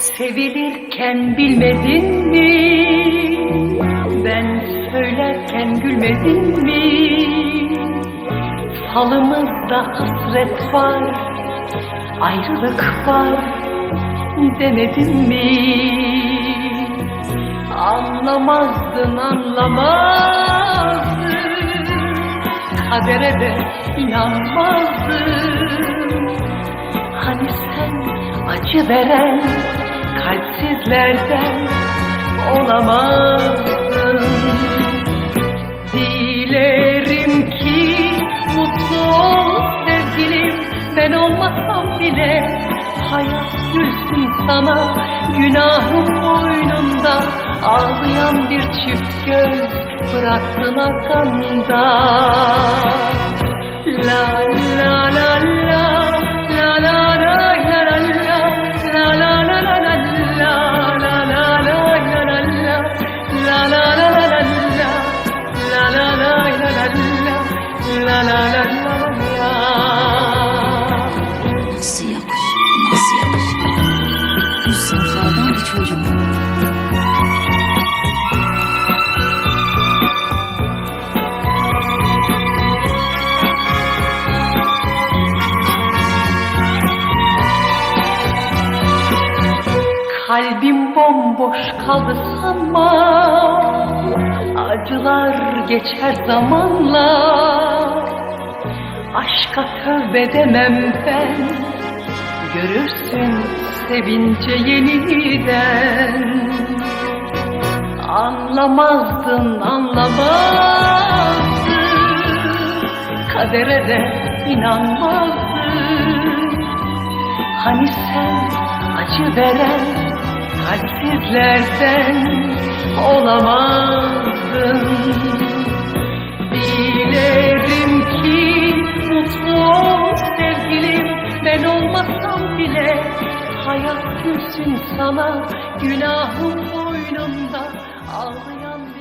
Sevilirken bilmedin mi? Ben söylerken gülmedin mi? Falımızda hasret var, ayrılık var demedin mi? Anlamazdın anlamazdın Kadere de inanmazdın Hani sen acı veren kalpsizlerden olamazdın Dilerim ki mutlu ol sevgilim. Ben olmasam bile hayat gülsün sana. Günahım boynunda ağlayan bir çift göz Bıraktın arkamda Nasıl yakışır? Nasıl yakışır? Üst sınıflardan bir çocuk. Kalbim bomboş kaldı sanma Acılar geçer zamanla Aşka tövbe ben. Görürsün sevince yeniden. Anlamazdın anlamazdın Kadere de inanmazdın Hani sen acı veren kalpsizlerden olamazdın Ben olmasam bile hayat gülsün sana. Günahım boynumda ağlayan bir